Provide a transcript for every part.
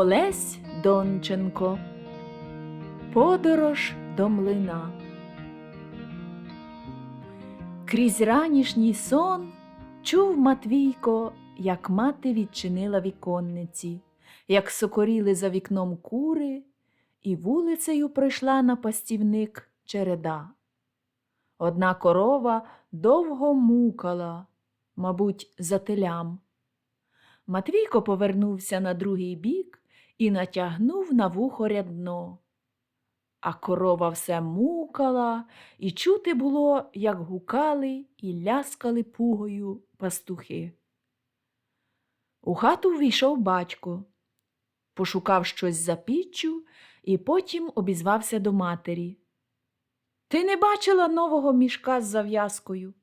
Олесь Донченко Подорож до млина. Крізь ранішній сон чув Матвійко, як мати відчинила віконниці, як сокоріли за вікном кури, і вулицею пройшла на пастівник череда. Одна корова довго мукала, мабуть, за телям. Матвійко повернувся на другий бік і натягнув на вухо рядно. А корова все мукала, і чути було, як гукали і ляскали пугою пастухи. У хату ввійшов батько, пошукав щось за піччю і потім обізвався до матері. Ти не бачила нового мішка з зав'язкою?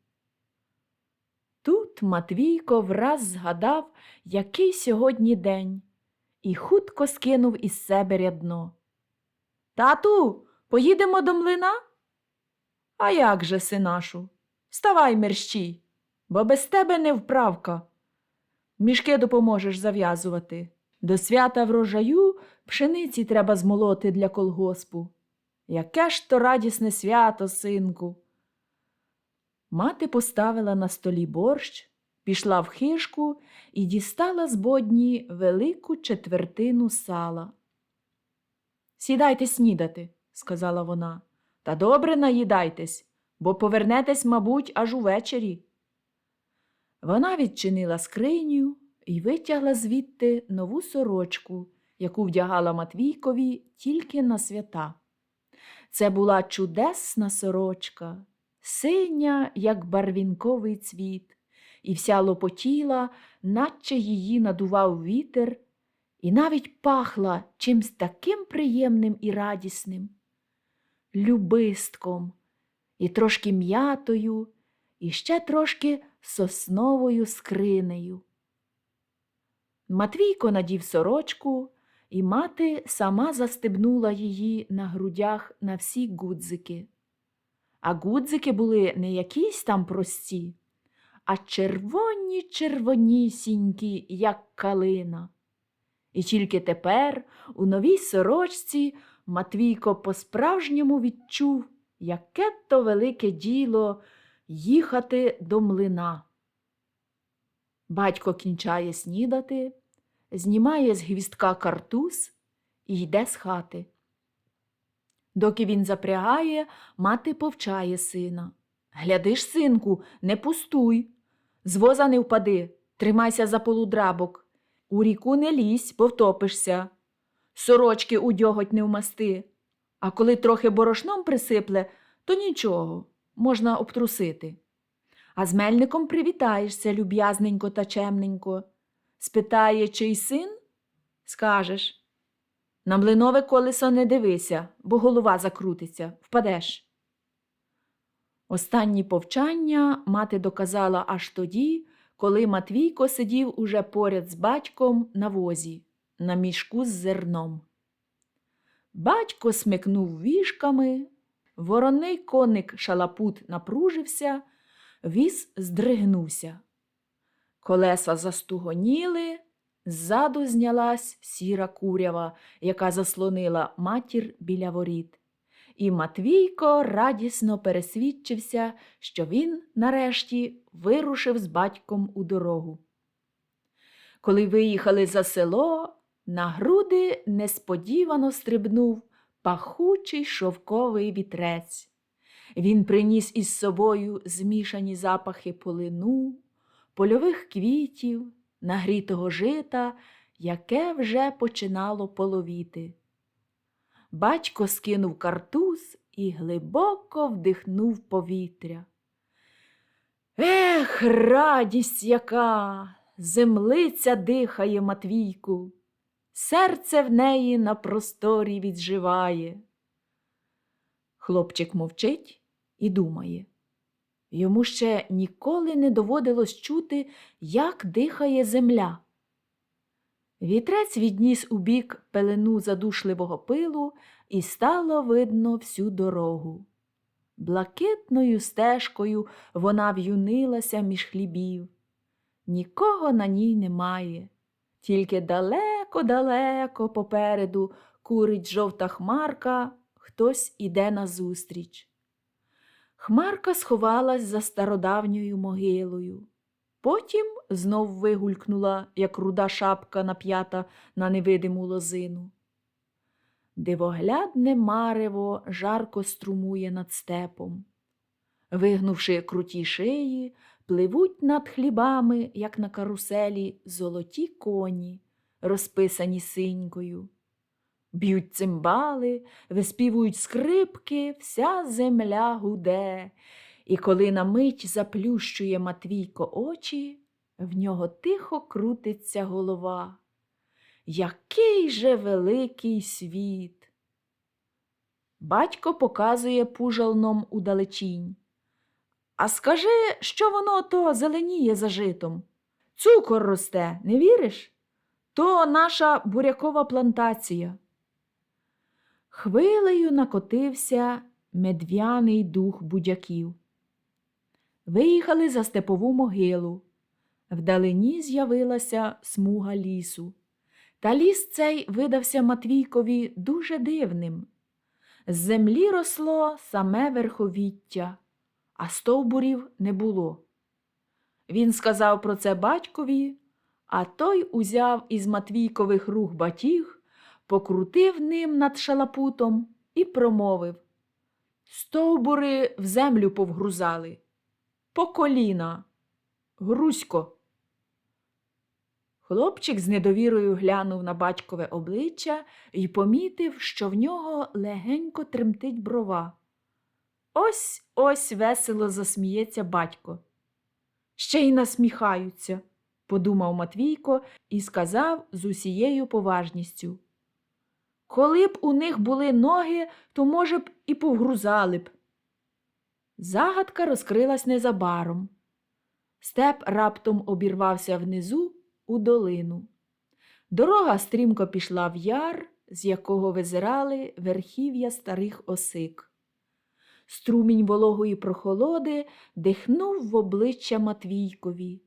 Тут Матвійко враз згадав, який сьогодні день, і хутко скинув із себе рядно. Тату, поїдемо до млина? А як же, синашу? Вставай, мерщій, бо без тебе не вправка. Мішки допоможеш зав'язувати. До свята врожаю пшениці треба змолоти для колгоспу. Яке ж то радісне свято, синку. Мати поставила на столі борщ, пішла в хижку і дістала з бодні велику четвертину сала. Сідайте снідати, сказала вона, та добре наїдайтесь, бо повернетесь, мабуть, аж увечері. Вона відчинила скриню і витягла звідти нову сорочку, яку вдягала Матвійкові тільки на свята. Це була чудесна сорочка, синя, як барвінковий цвіт, і вся лопотіла, наче її надував вітер, і навіть пахла чимсь таким приємним і радісним, любистком, і трошки м'ятою, і ще трошки сосновою скринею. Матвійко надів сорочку, і мати сама застебнула її на грудях на всі гудзики. А гудзики були не якісь там прості, а червоні червонісінькі, як калина. І тільки тепер, у новій сорочці, Матвійко по-справжньому відчув, яке то велике діло їхати до млина. Батько кінчає снідати, знімає з гвістка картуз і йде з хати. Доки він запрягає, мати повчає сина. Глядиш, синку, не пустуй. З воза не впади, тримайся за полудрабок. У ріку не лізь, бо втопишся. Сорочки у дьоготь не вмасти. А коли трохи борошном присипле, то нічого, можна обтрусити. А з мельником привітаєшся люб'язненько та чемненько. Спитає, чий син? Скажеш. На млинове колесо не дивися, бо голова закрутиться, впадеш. Останні повчання мати доказала аж тоді, коли Матвійко сидів уже поряд з батьком на возі, на мішку з зерном. Батько смикнув вішками, вороний коник шалапут напружився, віз здригнувся. Колеса застугоніли, ззаду знялась сіра курява, яка заслонила матір біля воріт. І Матвійко радісно пересвідчився, що він, нарешті, вирушив з батьком у дорогу. Коли виїхали за село, на груди несподівано стрибнув пахучий шовковий вітрець. Він приніс із собою змішані запахи полину, польових квітів, нагрітого жита, яке вже починало половіти. Батько скинув картуз і глибоко вдихнув повітря. Ех, радість яка! Землиця дихає Матвійку, серце в неї на просторі відживає. Хлопчик мовчить і думає. Йому ще ніколи не доводилось чути, як дихає земля. Вітрець відніс у бік пелену задушливого пилу і стало видно всю дорогу. Блакитною стежкою вона в'юнилася між хлібів. Нікого на ній немає, Тільки далеко-далеко попереду курить жовта хмарка, хтось іде назустріч. Хмарка сховалась за стародавньою могилою. Потім знов вигулькнула, як руда шапка нап'ята на невидиму лозину. Дивоглядне марево жарко струмує над степом. Вигнувши круті шиї, пливуть над хлібами, як на каруселі, золоті коні, розписані синькою. Б'ють цимбали, виспівують скрипки, вся земля гуде, і коли на мить заплющує Матвійко очі, в нього тихо крутиться голова. Який же великий світ! Батько показує пужалном удалечінь. А скажи, що воно то зеленіє за житом? Цукор росте, не віриш? То наша бурякова плантація. Хвилею накотився медв'яний дух будяків. Виїхали за степову могилу. Вдалині з'явилася смуга лісу. Та ліс цей видався Матвійкові дуже дивним. З землі росло саме верховіття, а стовбурів не було. Він сказав про це батькові, а той узяв із Матвійкових рук батіг, покрутив ним над шалапутом і промовив Стовбури в землю повгрузали. По коліна. Грузько. Хлопчик з недовірою глянув на батькове обличчя і помітив, що в нього легенько тремтить брова. Ось ось весело засміється батько. Ще й насміхаються, подумав Матвійко і сказав з усією поважністю. Коли б у них були ноги, то, може б, і повгрузали б. Загадка розкрилась незабаром. Степ раптом обірвався внизу у долину. Дорога стрімко пішла в яр, з якого визирали верхів'я старих осик. Струмінь вологої прохолоди дихнув в обличчя Матвійкові.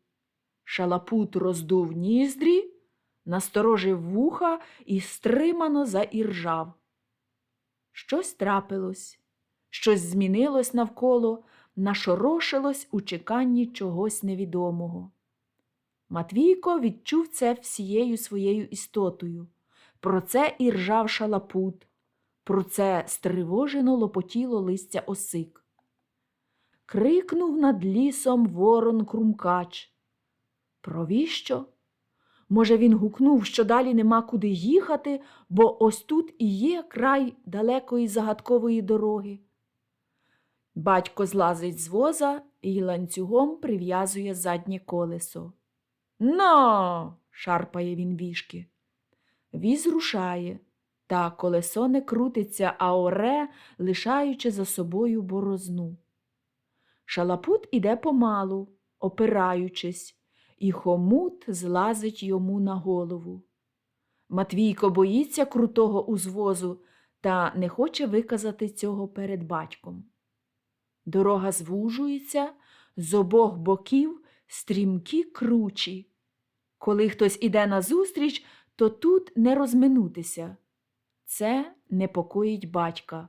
Шалапут роздув ніздрі, насторожив вуха і стримано заіржав. Щось трапилось, щось змінилось навколо, нашорошилось у чеканні чогось невідомого. Матвійко відчув це всією своєю істотою. Про це і ржав шалапут, про це стривожено лопотіло листя осик. Крикнув над лісом ворон крумкач. Провіщо? Може, він гукнув, що далі нема куди їхати, бо ось тут і є край далекої загадкової дороги. Батько злазить з воза і ланцюгом прив'язує заднє колесо. Но. шарпає він вішки. Віз рушає, та колесо не крутиться, а оре, лишаючи за собою борозну. Шалапут іде помалу, опираючись, і хомут злазить йому на голову. Матвійко боїться крутого узвозу та не хоче виказати цього перед батьком. Дорога звужується, з обох боків стрімкі кручі. Коли хтось іде назустріч, то тут не розминутися. Це непокоїть батька.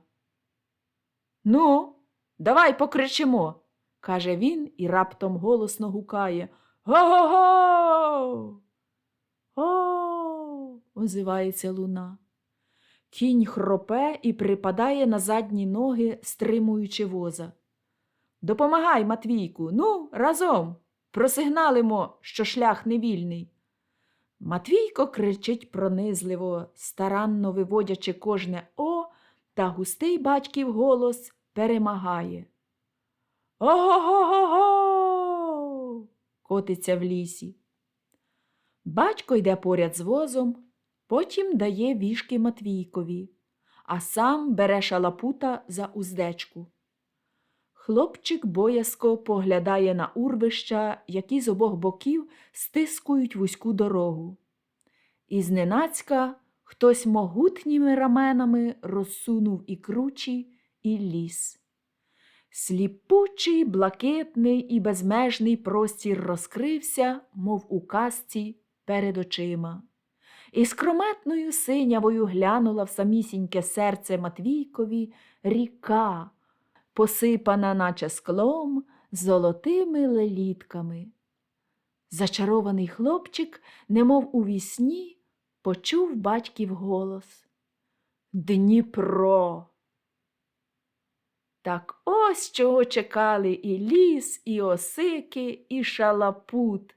Ну, давай покричимо, каже він і раптом голосно гукає. Го-го-го! О, озивається луна. Кінь хропе і припадає на задні ноги, стримуючи воза. Допомагай, Матвійку, ну, разом. Просигналимо, що шлях невільний. Матвійко кричить пронизливо, старанно виводячи кожне О, та густий батьків голос перемагає. Ого го го го котиться в лісі. Батько йде поряд з возом, потім дає вішки Матвійкові, а сам бере шалапута за уздечку. Хлопчик боязко поглядає на урвища, які з обох боків стискують вузьку дорогу. І зненацька хтось могутніми раменами розсунув і кручі, і ліс. Сліпучий, блакитний і безмежний простір розкрився, мов у казці, перед очима. і скрометною синявою глянула в самісіньке серце Матвійкові ріка, посипана, наче склом, золотими лелітками. Зачарований хлопчик, немов у вісні, почув батьків голос Дніпро. Так ось чого чекали і ліс, і осики, і шалапут.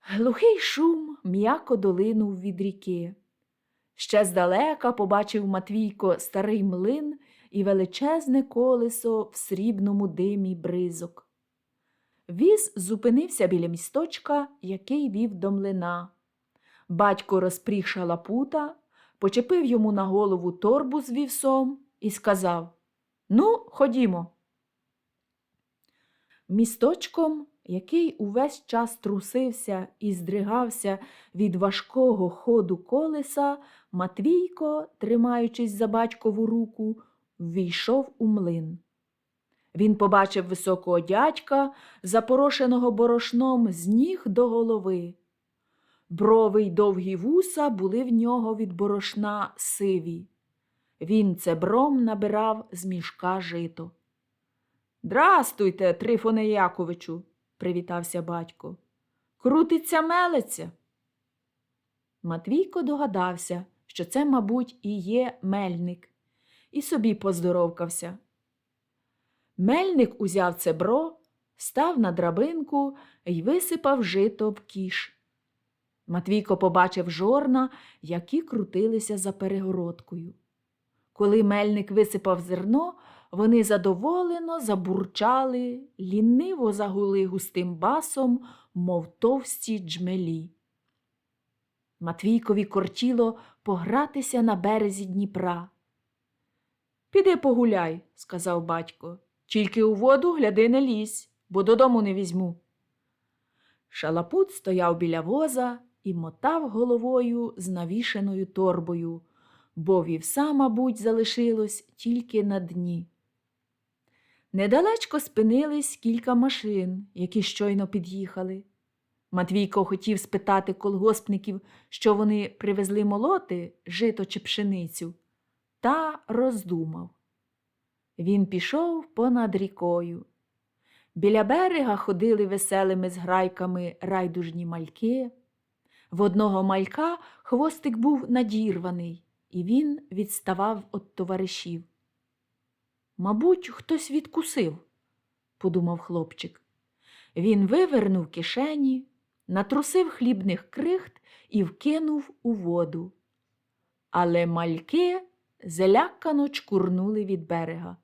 Глухий шум м'яко долинув від ріки. Ще здалека побачив Матвійко старий млин і величезне колесо в срібному димі бризок. Віз зупинився біля місточка, який вів до млина. Батько розпріг шалапута, почепив йому на голову торбу з вівсом і сказав Ну, ходімо. Місточком, який увесь час трусився і здригався від важкого ходу колеса, Матвійко, тримаючись за батькову руку, ввійшов у млин. Він побачив високого дядька, запорошеного борошном з ніг до голови. Брови й довгі вуса були в нього від борошна сиві. Він цебром набирав з мішка жито. Здрастуйте, Трифоне Яковичу, привітався батько. Крутиться мелиця. Матвійко догадався, що це, мабуть, і є мельник, і собі поздоровкався. Мельник узяв цебро, став на драбинку й висипав жито в кіш. Матвійко побачив жорна, які крутилися за перегородкою. Коли мельник висипав зерно, вони задоволено забурчали, ліниво загули густим басом, мов товсті джмелі. Матвійкові кортіло погратися на березі Дніпра. Піди погуляй, сказав батько. Тільки у воду гляди не лізь, бо додому не візьму. Шалапут стояв біля воза і мотав головою з навішеною торбою, бо вівса, мабуть, залишилось тільки на дні. Недалечко спинились кілька машин, які щойно під'їхали. Матвійко хотів спитати колгоспників, що вони привезли молоти, жито чи пшеницю, та роздумав. Він пішов понад рікою. Біля берега ходили веселими зграйками райдужні мальки. В одного малька хвостик був надірваний, і він відставав від товаришів. Мабуть, хтось відкусив, подумав хлопчик. Він вивернув кишені, натрусив хлібних крихт і вкинув у воду. Але мальки злякано чкурнули від берега.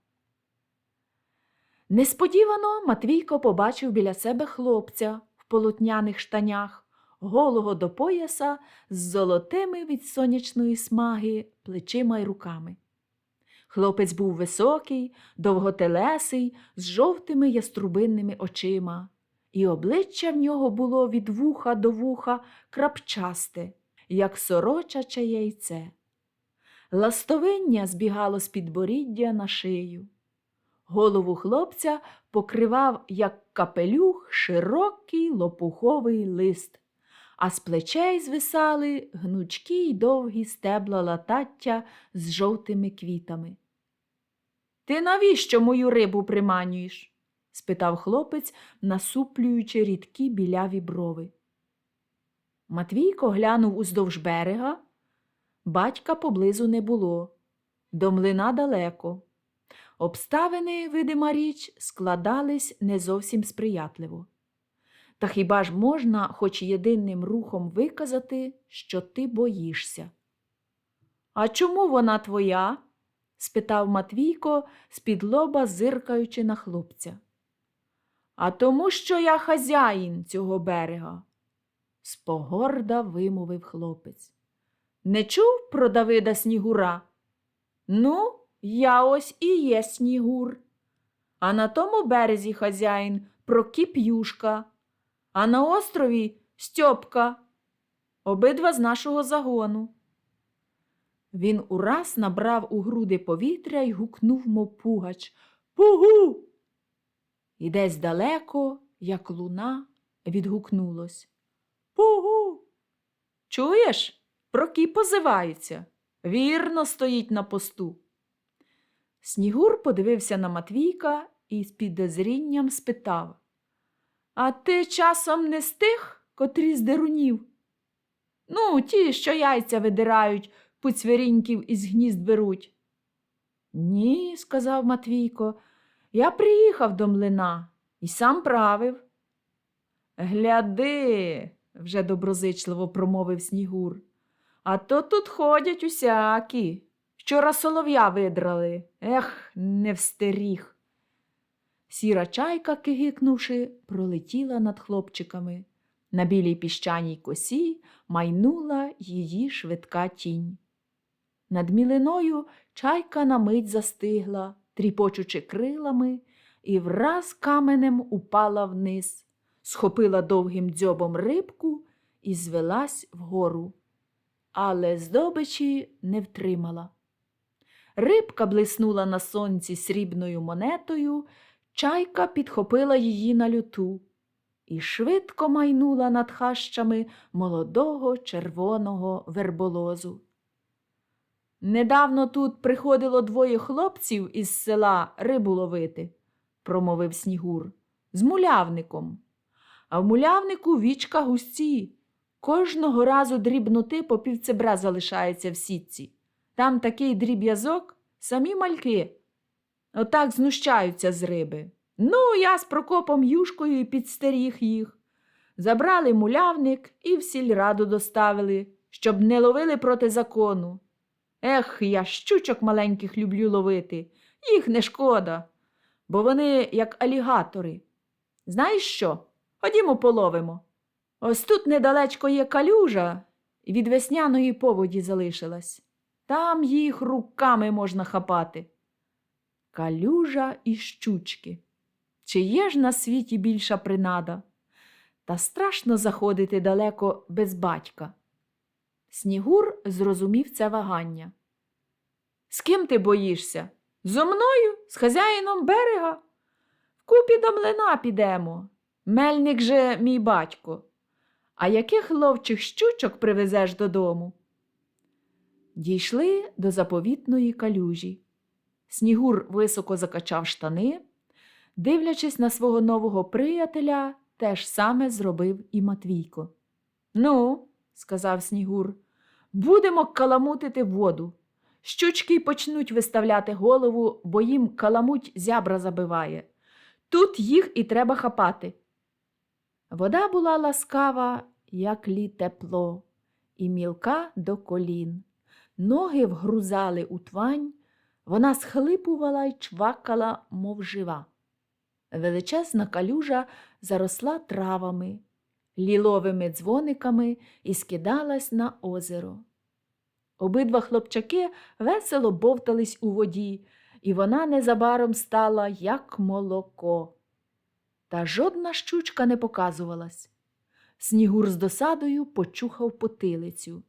Несподівано Матвійко побачив біля себе хлопця в полотняних штанях, голого до пояса з золотими від сонячної смаги плечима й руками. Хлопець був високий, довготелесий, з жовтими яструбинними очима, і обличчя в нього було від вуха до вуха крапчасте, як сорочаче яйце. Ластовиння збігало з підборіддя на шию. Голову хлопця покривав, як капелюх, широкий лопуховий лист, а з плечей звисали гнучкі й довгі стебла латаття з жовтими квітами. Ти навіщо мою рибу приманюєш? спитав хлопець, насуплюючи рідкі біляві брови. Матвійко глянув уздовж берега. Батька поблизу не було, до млина далеко. Обставини, видима річ, складались не зовсім сприятливо. Та хіба ж можна хоч єдиним рухом виказати, що ти боїшся? А чому вона твоя? спитав Матвійко, з-під лоба зиркаючи на хлопця. А тому, що я хазяїн цього берега, спогорда вимовив хлопець. Не чув про Давида Снігура? Ну, я ось і є Снігур. А на тому березі хазяїн Прокіп Юшка, а на острові Стьопка, обидва з нашого загону. Він ураз набрав у груди повітря й гукнув, мов пугач Пугу. І десь далеко, як луна, відгукнулось Пугу. Чуєш? Прокіп позивається. Вірно стоїть на посту. Снігур подивився на Матвійка і з підозрінням спитав А ти часом не з тих, котрі з дерунів? Ну, ті, що яйця видирають, пуцвіріньків із гнізд беруть. Ні, сказав Матвійко, я приїхав до млина і сам правив. Гляди, вже доброзичливо промовив Снігур. А то тут ходять усякі. Вчора солов'я видрали. Ех, не встеріг. Сіра чайка, кигикнувши, пролетіла над хлопчиками. На білій піщаній косі майнула її швидка тінь. Над мілиною чайка на мить застигла, тріпочучи крилами, і враз каменем упала вниз, схопила довгим дзьобом рибку і звелась вгору. Але здобичі не втримала. Рибка блиснула на сонці срібною монетою, чайка підхопила її на люту і швидко майнула над хащами молодого червоного верболозу. Недавно тут приходило двоє хлопців із села рибу ловити, промовив Снігур, з мулявником. А в мулявнику вічка густі. Кожного разу дрібноти по півцебра залишається в сітці. Там такий дріб'язок, самі мальки. Отак знущаються з риби. Ну, я з Прокопом Юшкою і підстеріг їх. Забрали мулявник і в сільраду доставили, щоб не ловили проти закону. Ех, я щучок маленьких люблю ловити, їх не шкода, бо вони як алігатори. Знаєш що? Ходімо половимо. Ось тут недалечко є калюжа, від весняної поводі залишилась. Там їх руками можна хапати. Калюжа і щучки. Чи є ж на світі більша принада? Та страшно заходити далеко без батька. Снігур зрозумів це вагання. З ким ти боїшся? Зо мною, з хазяїном берега? Вкупі до млина підемо. Мельник же мій батько. А яких ловчих щучок привезеш додому? Дійшли до заповітної калюжі. Снігур високо закачав штани, дивлячись на свого нового приятеля, те ж саме зробив і Матвійко. Ну, сказав Снігур, будемо каламутити воду. Щучки почнуть виставляти голову, бо їм каламуть зябра забиває. Тут їх і треба хапати. Вода була ласкава, як лі тепло, і мілка до колін. Ноги вгрузали у твань, вона схлипувала й чвакала, мов жива. Величезна калюжа заросла травами, ліловими дзвониками і скидалась на озеро. Обидва хлопчаки весело бовтались у воді, і вона незабаром стала, як молоко. Та жодна щучка не показувалась. Снігур з досадою почухав потилицю.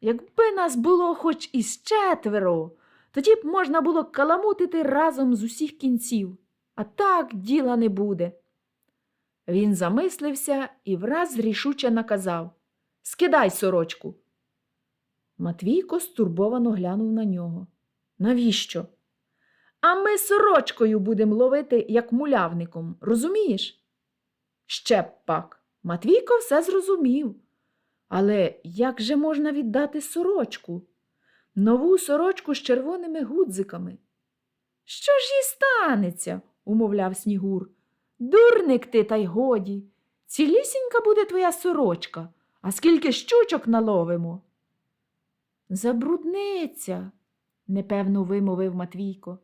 Якби нас було хоч із четверо, тоді б можна було каламутити разом з усіх кінців, а так діла не буде. Він замислився і враз рішуче наказав Скидай сорочку. Матвійко стурбовано глянув на нього. Навіщо? А ми сорочкою будемо ловити, як мулявником, розумієш? Ще б пак. Матвійко все зрозумів. Але як же можна віддати сорочку? Нову сорочку з червоними гудзиками. Що ж їй станеться? умовляв Снігур. Дурник ти, та й годі. Цілісінька буде твоя сорочка, а скільки щучок наловимо. Забрудниться, непевно вимовив Матвійко.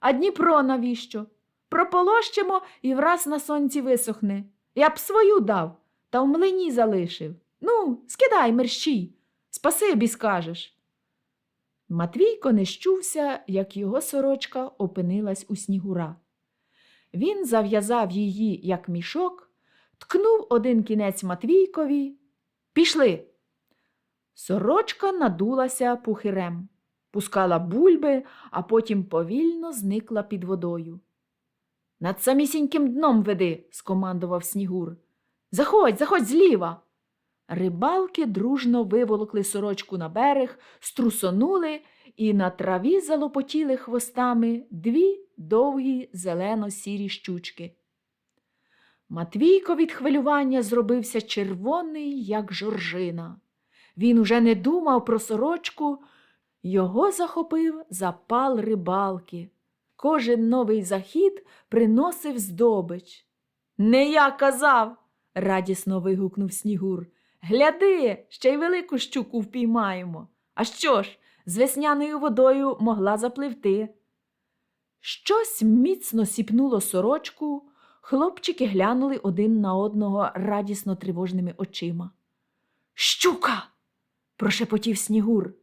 А Дніпро навіщо? Прополощимо і враз на сонці висохне. Я б свою дав, та в млині залишив. Ну, скидай мерщій, спасибі скажеш. Матвійко не щувся, як його сорочка опинилась у снігура. Він зав'язав її, як мішок, ткнув один кінець Матвійкові. Пішли. Сорочка надулася пухирем, пускала бульби, а потім повільно зникла під водою. Над самісіньким дном веди, скомандував Снігур. Заходь, заходь зліва. Рибалки дружно виволокли сорочку на берег, струсонули і на траві залопотіли хвостами дві довгі зелено-сірі щучки. Матвійко від хвилювання зробився червоний, як жоржина. Він уже не думав про сорочку, його захопив запал рибалки. Кожен новий захід приносив здобич. Не я казав, радісно вигукнув Снігур. Гляди, ще й велику щуку впіймаємо. А що ж, з весняною водою могла запливти. Щось міцно сіпнуло сорочку, хлопчики глянули один на одного радісно тривожними очима. Щука. прошепотів Снігур.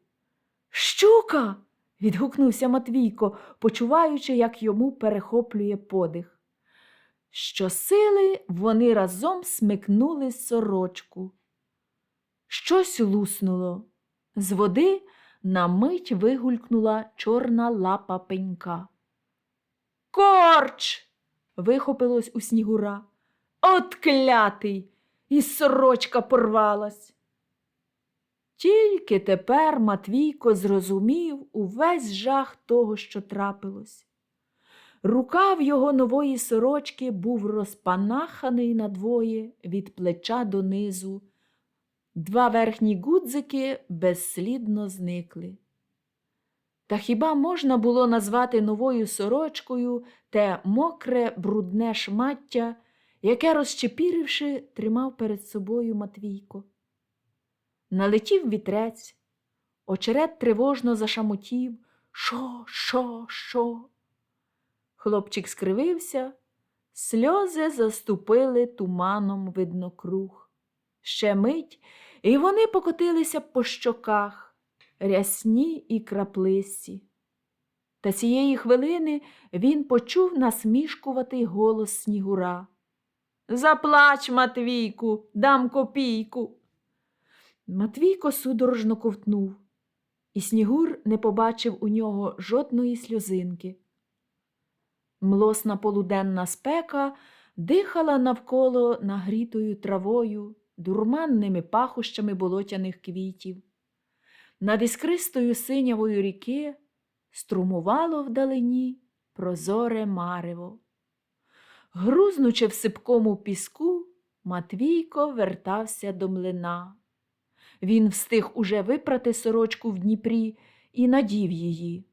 Щука. відгукнувся Матвійко, почуваючи, як йому перехоплює подих. Щосили вони разом смикнули сорочку. Щось луснуло. З води на мить вигулькнула чорна лапа пенька. Корч. вихопилось у снігура. От клятий! І сорочка порвалась. Тільки тепер Матвійко зрозумів увесь жах того, що трапилось. Рукав його нової сорочки був розпанаханий надвоє від плеча донизу. Два верхні гудзики безслідно зникли. Та хіба можна було назвати новою сорочкою те мокре, брудне шмаття, яке, розчепіривши, тримав перед собою Матвійко? Налетів вітрець, очерет тривожно зашамотів. Шо, шо, шо? Хлопчик скривився, сльози заступили туманом видно круг. Ще мить, і вони покотилися по щоках, рясні і краплисті. Та цієї хвилини він почув насмішкуватий голос Снігура. Заплач, Матвійку, дам копійку. Матвійко судорожно ковтнув, і Снігур не побачив у нього жодної сльозинки. Млосна полуденна спека дихала навколо нагрітою травою, дурманними пахощами болотяних квітів. Над іскристою синявою ріки струмувало вдалині прозоре марево. Грузнучи в сипкому піску, Матвійко вертався до млина. Він встиг уже випрати сорочку в Дніпрі і надів її.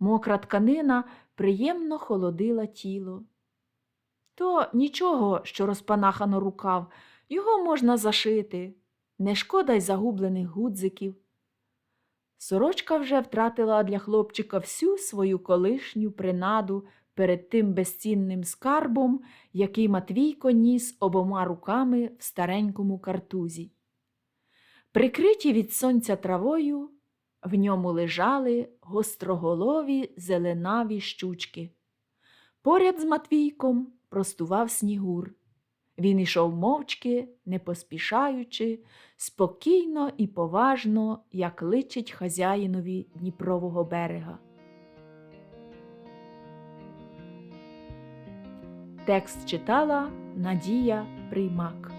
Мокра тканина приємно холодила тіло. То нічого, що розпанахано рукав, його можна зашити, не шкода й загублених гудзиків. Сорочка вже втратила для хлопчика всю свою колишню принаду перед тим безцінним скарбом, який Матвійко ніс обома руками в старенькому картузі. Прикриті від сонця травою, в ньому лежали гостроголові зеленаві щучки. Поряд з Матвійком простував снігур. Він ішов мовчки, не поспішаючи, спокійно і поважно, як личить хазяїнові Дніпрового берега. Текст читала Надія Приймак.